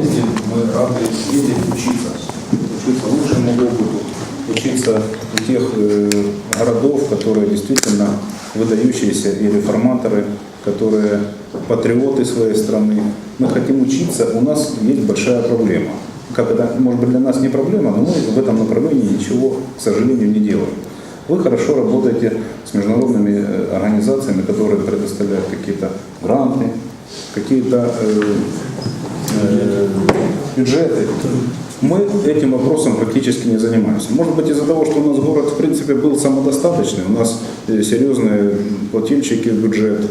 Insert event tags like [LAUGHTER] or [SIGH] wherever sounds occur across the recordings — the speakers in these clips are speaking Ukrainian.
ездим, мы рады ездить учиться. Учиться лучшему опыту, учиться у тех э, городов, которые действительно выдающиеся и реформаторы, которые патриоты своей страны. Мы хотим учиться, у нас есть большая проблема. Как это, может быть, для нас не проблема, но мы в этом направлении ничего, к сожалению, не делаем. Вы хорошо работаете с международными э, организациями, которые предоставляют какие-то гранты, какие-то э, бюджеты. Мы этим вопросом практически не занимаемся. Может быть из-за того, что у нас город в принципе был самодостаточный, у нас э, серьезные плательщики в бюджет,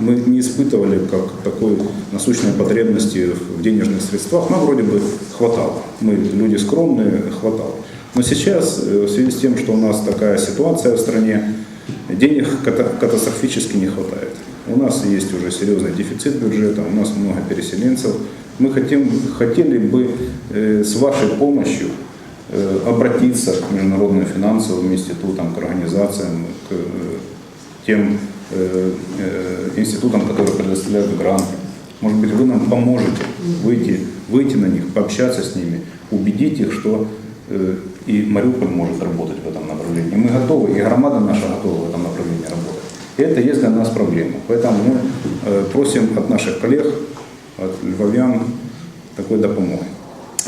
мы не испытывали как такой насущной потребности в денежных средствах. Нам вроде бы хватало. Мы люди скромные, хватало. Но сейчас, э, в связи с тем, что у нас такая ситуация в стране, денег ката- катастрофически не хватает. У нас есть уже серьезный дефицит бюджета, у нас много переселенцев. Мы хотим, хотели бы э, с вашей помощью э, обратиться к международным финансовым институтам, к организациям, к э, тем институтам, которые предоставляют гранты. Может быть, вы нам поможете выйти, выйти на них, пообщаться с ними, убедить их, что и Мариуполь может работать в этом направлении. Мы готовы, и громада наша готова в этом направлении работать. И это есть для нас проблема. Поэтому мы просим от наших коллег, львов'ян такої допомоги.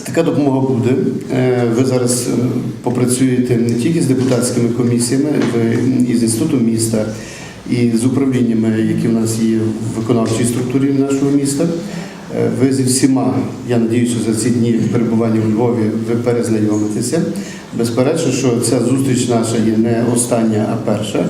Така допомога буде. Е, Ви зараз е, попрацюєте не тільки з депутатськими комісіями, ви і з інститутом міста, і з управліннями, які в нас є в виконавчій структурі нашого міста. Е, Ви зі всіма, я надіюся, за ці дні перебування у Львові ви перезнайомитеся. Безперечно, що ця зустріч наша є не остання, а перша.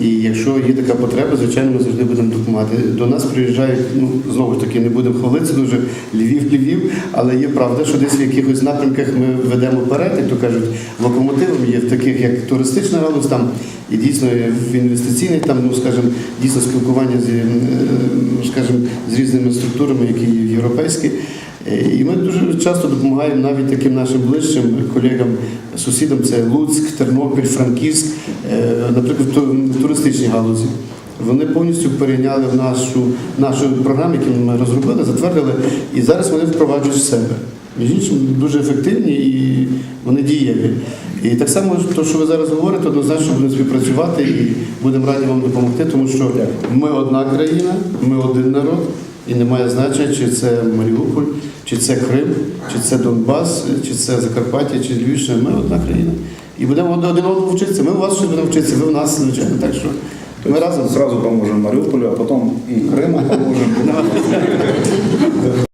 І якщо є така потреба, звичайно, ми завжди будемо допомагати. До нас приїжджають, ну знову ж таки, не будемо хвалитися дуже Львів, Львів, але є правда, що десь в якихось напрямках ми ведемо вперед, як то кажуть, локомотивом є в таких, як туристична галузь, там і дійсно в інвестиційний, там, ну скажімо, дійсно спілкування з, е, ну, скажімо, з різними структурами, які є європейські. Е, І ми дуже часто допомагаємо навіть таким нашим ближчим колегам, сусідам, це Луцьк, Тернопіль, Франківськ, е, наприклад, в в туристичній галузі. Вони повністю перейняли в нашу, нашу програму, яку ми розробили, затвердили, і зараз вони впроваджують в себе. Між іншим, дуже ефективні і вони дієві. І так само, то, що ви зараз говорите, однозначно будемо співпрацювати і будемо раді вам допомогти, тому що ми одна країна, ми один народ, і немає значення, чи це Маріуполь, чи це Крим, чи це Донбас, чи це Закарпаття, чи Львівщина. Ми одна країна. І будемо один одного вчитися. Ми у вас ще будемо вчитися, ви в нас, звичайно. Так що ми разом. зразу поможемо Маріуполю, а потім і Криму поможем. [LAUGHS]